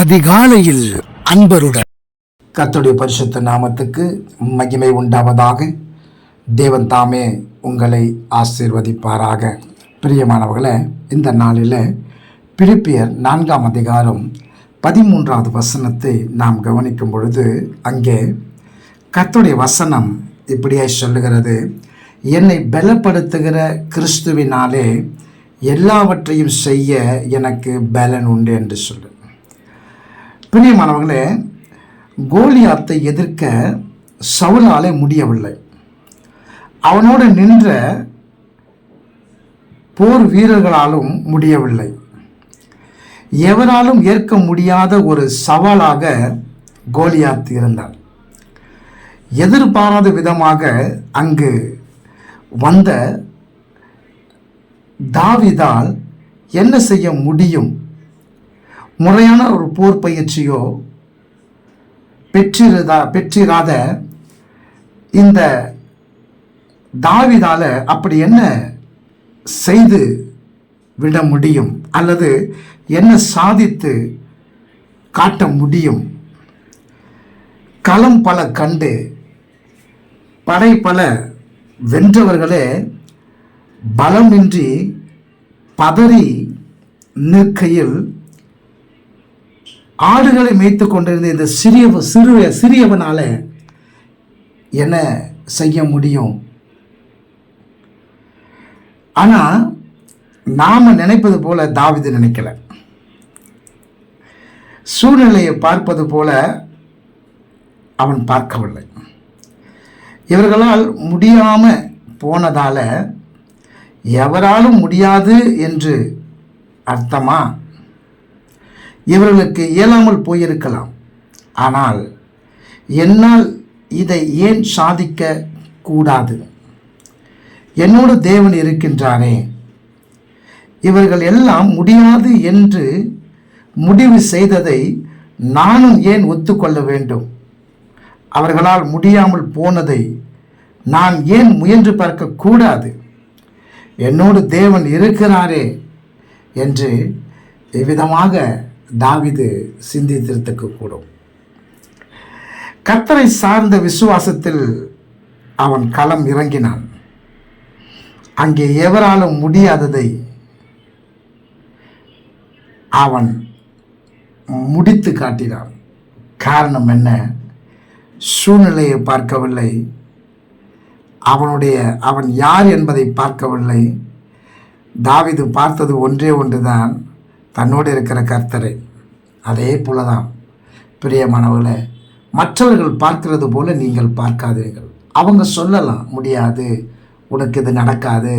அதிகாலையில் அன்பருடன். கத்துடைய பரிசுத்த நாமத்துக்கு மகிமை உண்டாவதாக. தேவன் தாமே உங்களை ஆசீர்வதிப்பாராக. பிரியமானவர்களை இந்த நாளில் பிலிப்பியர் நான்காம் அதிகாரம் பதிமூன்றாவது வசனத்தை நாம் கவனிக்கும் பொழுது அங்கே கத்துடைய வசனம் இப்படியாய் சொல்லுகிறது. என்னை பலப்படுத்துகிற கிறிஸ்துவினாலே எல்லாவற்றையும் செய்ய எனக்கு பலன் உண்டு என்று சொல்லு. பிரியமானவர்களே கோலியாத்தை எதிர்க்க சவுலாலே முடியவில்லை. அவனோடு நின்ற போர் வீரர்களாலும் முடியவில்லை. எவராலும் ஏற்க முடியாத ஒரு சவாலாக கோலியாத் இருந்தார் எதிர்பாராத விதமாக அங்கு வந்த தாவிதால் என்ன செய்ய முடியும்? முறையான ஒரு போர் பயிற்சியோ பெற்றிருதா பெற்றிராத இந்த தாவிதால அப்படி என்ன செய்து விட முடியும்? அல்லது என்ன சாதித்து காட்ட முடியும்? களம் பல கண்டு படை பல வென்றவர்களே பலமின்றி பதறி நிற்கையில் ஆடுகளை மேய்த்து கொண்டிருந்த இந்த சிறிய சிறுவ சிறியவனால் என்ன செய்ய முடியும்? ஆனால் நாம் நினைப்பது போல தாவிது நினைக்கல. சூழ்நிலையை பார்ப்பது போல அவன் பார்க்கவில்லை. இவர்களால் முடியாமல் போனதால் எவராலும் முடியாது என்று அர்த்தமா? இவர்களுக்கு இயலாமல் போயிருக்கலாம். ஆனால் என்னால் இதை ஏன் சாதிக்க கூடாது? என்னோடு தேவன் இருக்கின்றானே இவர்கள் எல்லாம் முடியாது என்று முடிவு செய்ததை நானும் ஏன் ஒத்துக்கொள்ள வேண்டும்? அவர்களால் முடியாமல் போனதை நான் ஏன் முயன்று பார்க்கக்கூடாது என்னோடு தேவன் இருக்கிறாரே என்று இவ்விதமாக தாவிது சிந்தித்திருக்க கூடும். கத்தரை சார்ந்த விசுவாசத்தில் அவன் களம் இறங்கினான். அங்கே எவராலும் முடியாததை அவன் முடித்து காட்டினான். காரணம் என்ன? சூழ்நிலையை பார்க்கவில்லை. அவனுடைய அவன் யார் என்பதை பார்க்கவில்லை. தாவிது பார்த்தது ஒன்றே ஒன்றுதான். தன்னோடு இருக்கிற கர்த்தரை அதே போல தான் பிரியமானவர்களே மற்றவர்கள் பார்க்கிறது போல நீங்கள் பார்க்காதீர்கள். அவங்க சொல்லலாம் முடியாது. உனக்கு இது நடக்காது.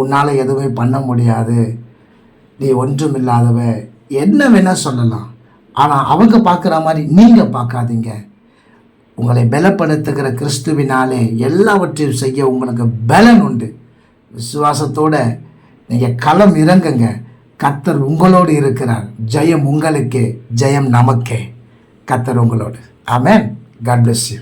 உன்னால் எதுவுமே பண்ண முடியாது. நீ ஒன்றும் இல்லாதவ என்ன வேணால் சொல்லலாம். ஆனால் அவங்க பார்க்குற மாதிரி நீங்கள் பார்க்காதீங்க. உங்களை பலப்படுத்துகிற கிறிஸ்துவினாலே எல்லாவற்றையும் செய்ய உங்களுக்கு பலன் உண்டு. விசுவாசத்தோடு நீங்கள் களம் இறங்குங்க. கத்தர் உங்களோடு இருக்கிறார். ஜெயம் உங்களுக்கே ஜெயம் நமக்கே. கத்தர் உங்களோடு. ஆமேன் காட் பிளஸ் யூ